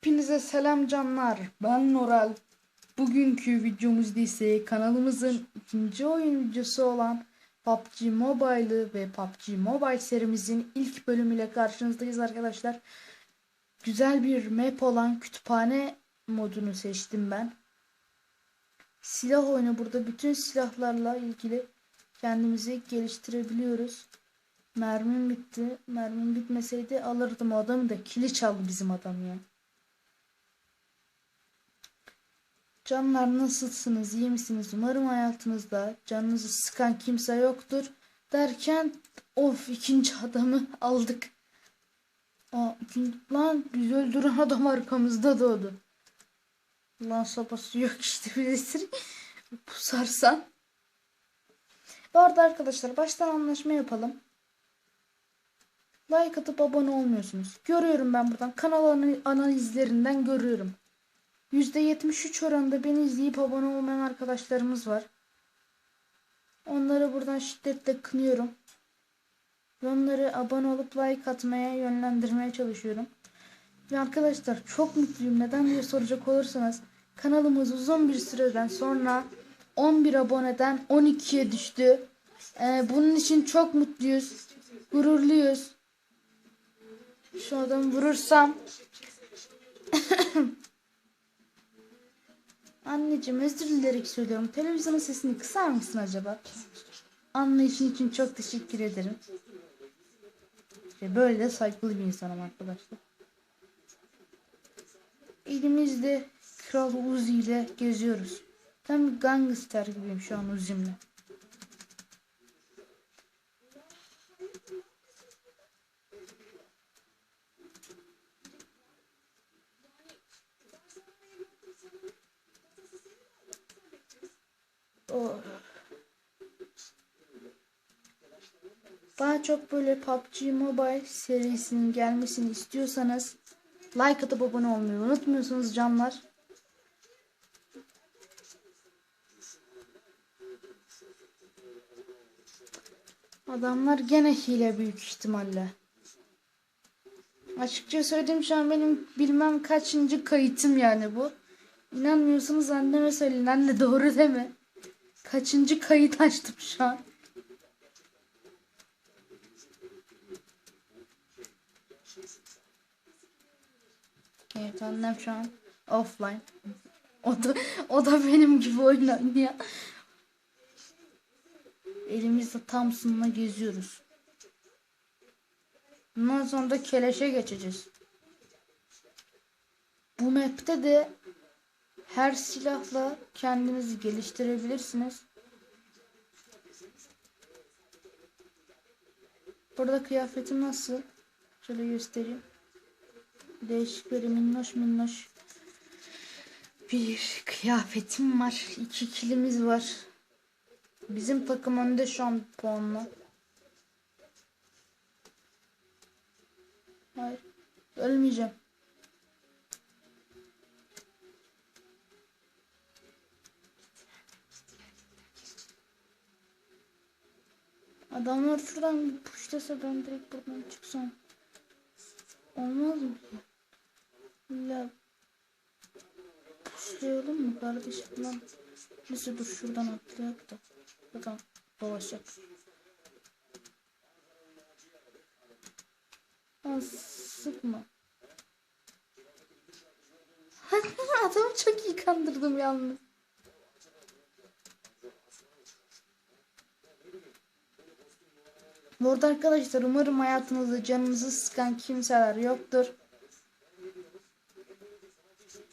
Hepinize selam canlar. Ben Noral. Bugünkü videomuzda ise kanalımızın ikinci oyun videosu olan PUBG Mobile'ı ve PUBG Mobile serimizin ilk bölümüyle karşınızdayız arkadaşlar. Güzel bir map olan kütüphane modunu seçtim ben. Silah oyunu burada bütün silahlarla ilgili kendimizi geliştirebiliyoruz. Mermim bitti. Mermim bitmeseydi alırdım adamı da kili çaldı bizim adam ya. Canlar nasılsınız? iyi misiniz? Umarım hayatınızda canınızı sıkan kimse yoktur. Derken of ikinci adamı aldık. Aa, lan biz öldüren adam arkamızda doğdu. Lan sopası yok işte bilirsin. Pusarsan. Bu arada arkadaşlar baştan anlaşma yapalım. Like atıp abone olmuyorsunuz. Görüyorum ben buradan. Kanal ana- analizlerinden görüyorum. %73 oranında beni izleyip abone olmayan arkadaşlarımız var. Onları buradan şiddetle kınıyorum. Ve onları abone olup like atmaya yönlendirmeye çalışıyorum. Ve arkadaşlar çok mutluyum. Neden diye soracak olursanız kanalımız uzun bir süreden sonra 11 aboneden 12'ye düştü. Ee, bunun için çok mutluyuz. Gururluyuz. Şu adamı vurursam Anneciğim özür dilerim söylüyorum. Televizyonun sesini kısar mısın acaba? Anlayışın için çok teşekkür ederim. İşte böyle de saygılı bir insanım arkadaşlar. Elimizde Kral Uzi ile geziyoruz. Tam gangster gibiyim şu an Uzi'mle. Daha çok böyle PUBG Mobile serisinin gelmesini istiyorsanız like atıp abone olmayı unutmuyorsunuz canlar. Adamlar gene hile büyük ihtimalle. Açıkça söyleyeyim şu an benim bilmem kaçıncı kayıtım yani bu. İnanmıyorsanız anneme söyleyin anne doğru deme. Kaçıncı kayıt açtım şu an. Evet annem şu an offline. O da, o da benim gibi oyun oynuyor. Elimizde Thompson'la geziyoruz. Bundan sonra da keleşe geçeceğiz. Bu map'te de her silahla kendinizi geliştirebilirsiniz. Burada kıyafetim nasıl? Şöyle göstereyim. Değişik böyle minnoş minnoş bir kıyafetim var. İki kilimiz var. Bizim takım önde şu an puanla. Hayır. Ölmeyeceğim. Adamlar şuradan bir puşlasa ben direkt buradan çıksam. Olmaz mı? Ya puşlayalım mı kardeşim lan? Neyse dur şuradan atlayak da. Buradan dolaşacak. Lan sıkma. Adamı çok iyi kandırdım yalnız. Bu arada arkadaşlar umarım hayatınızda canınızı sıkan kimseler yoktur.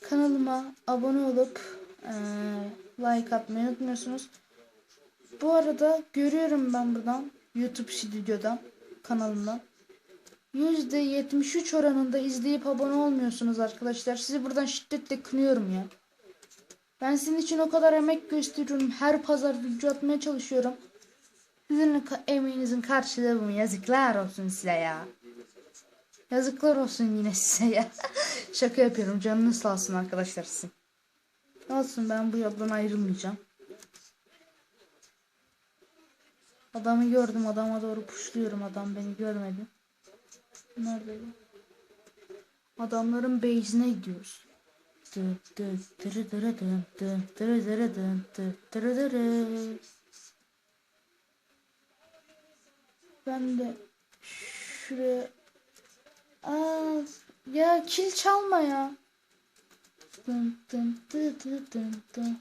Kanalıma abone olup eee, like atmayı unutmuyorsunuz. Bu arada görüyorum ben buradan YouTube stüdyodan kanalımdan. %73 oranında izleyip abone olmuyorsunuz arkadaşlar. Sizi buradan şiddetle kınıyorum ya. Ben sizin için o kadar emek gösteriyorum. Her pazar video atmaya çalışıyorum. Sizin emeğinizin karşılığı bu? Yazıklar olsun size ya. Yazıklar olsun yine size ya. Şaka yapıyorum. Canınız sağ olsun arkadaşlar sizin. Olsun ben bu yoldan ayrılmayacağım. Adamı gördüm. Adama doğru puşluyorum. Adam beni görmedi. Nerede? bu? Adamların base'ine gidiyoruz. Ben de şuraya Aa, ya kil çalma ya. Dın dın dı dı dın dın.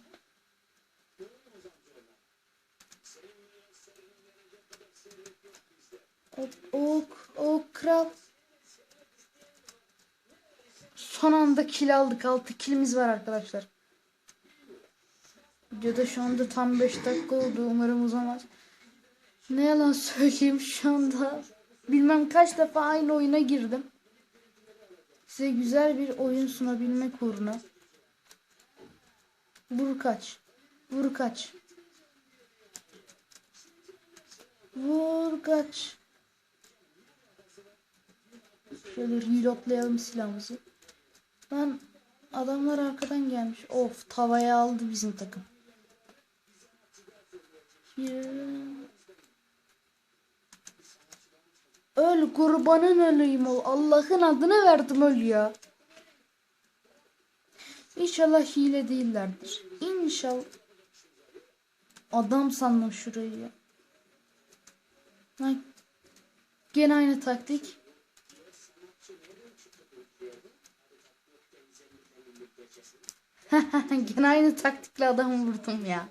Ok, ok, kral. Son anda kill aldık. 6 killimiz var arkadaşlar. Videoda şu anda tam 5 dakika oldu. Umarım uzamaz. Ne yalan söyleyeyim şu anda. Bilmem kaç defa aynı oyuna girdim. Size güzel bir oyun sunabilmek uğruna. Vur kaç. Vur kaç. Vur kaç. Şöyle reloadlayalım silahımızı. Lan adamlar arkadan gelmiş. Of tavaya aldı bizim takım. Bir- Kurbanın öleyim ol. Allah'ın adını verdim öl ya. İnşallah hile değillerdir. İnşallah. Adam sandım şurayı ya. Gene aynı taktik. Gene aynı taktikle adamı vurdum ya.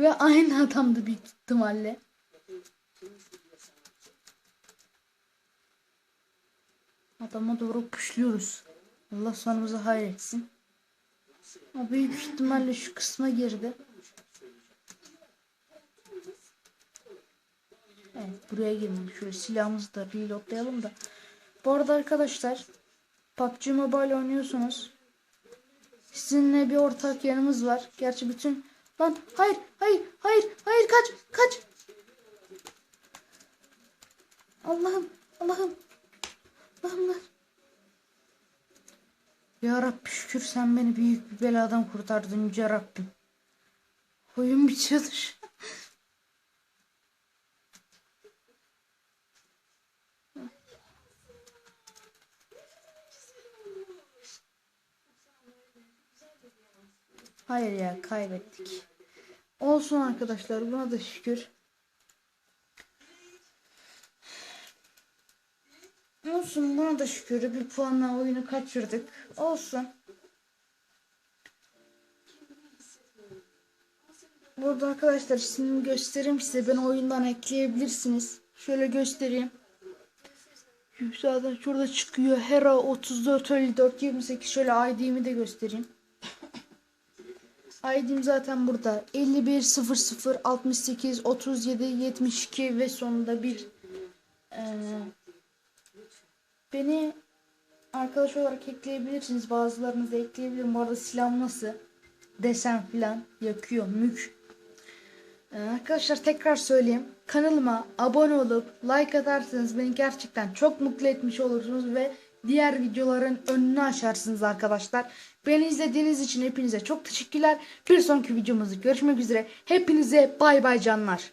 Ve aynı adamdı büyük ihtimalle. Adama doğru puşluyoruz. Allah sonumuzu hayretsin. O büyük ihtimalle şu kısma girdi. Evet buraya girmiş. Şöyle silahımızı da reloadlayalım da. Bu arada arkadaşlar PUBG Mobile oynuyorsunuz. Sizinle bir ortak yanımız var. Gerçi bütün... Lan hayır hayır hayır hayır kaç kaç. Allah'ım Allah'ım. Allah'ım lan. Ya Rabbi şükür sen beni büyük bir beladan kurtardın Yüce Rabbim. Oyun bitiyordur. Hayır ya kaybettik. Olsun arkadaşlar buna da şükür. Olsun buna da şükür bir puanla oyunu kaçırdık. Olsun. Burada arkadaşlar ismimi göstereyim size. Ben oyundan ekleyebilirsiniz. Şöyle göstereyim. Zaten şurada çıkıyor. Hera 34 54 28 şöyle ID'mi de göstereyim. ID'm zaten burada. 51 00 68 37 72 ve sonunda bir ee, beni arkadaş olarak ekleyebilirsiniz. Bazılarınızı ekleyebilirim. Bu arada silahım nasıl? Desen filan yakıyor. Mük. Ee, arkadaşlar tekrar söyleyeyim. Kanalıma abone olup like atarsanız beni gerçekten çok mutlu etmiş olursunuz ve diğer videoların önünü açarsınız arkadaşlar. Beni izlediğiniz için hepinize çok teşekkürler. Bir sonraki videomuzda görüşmek üzere. Hepinize bay bay canlar.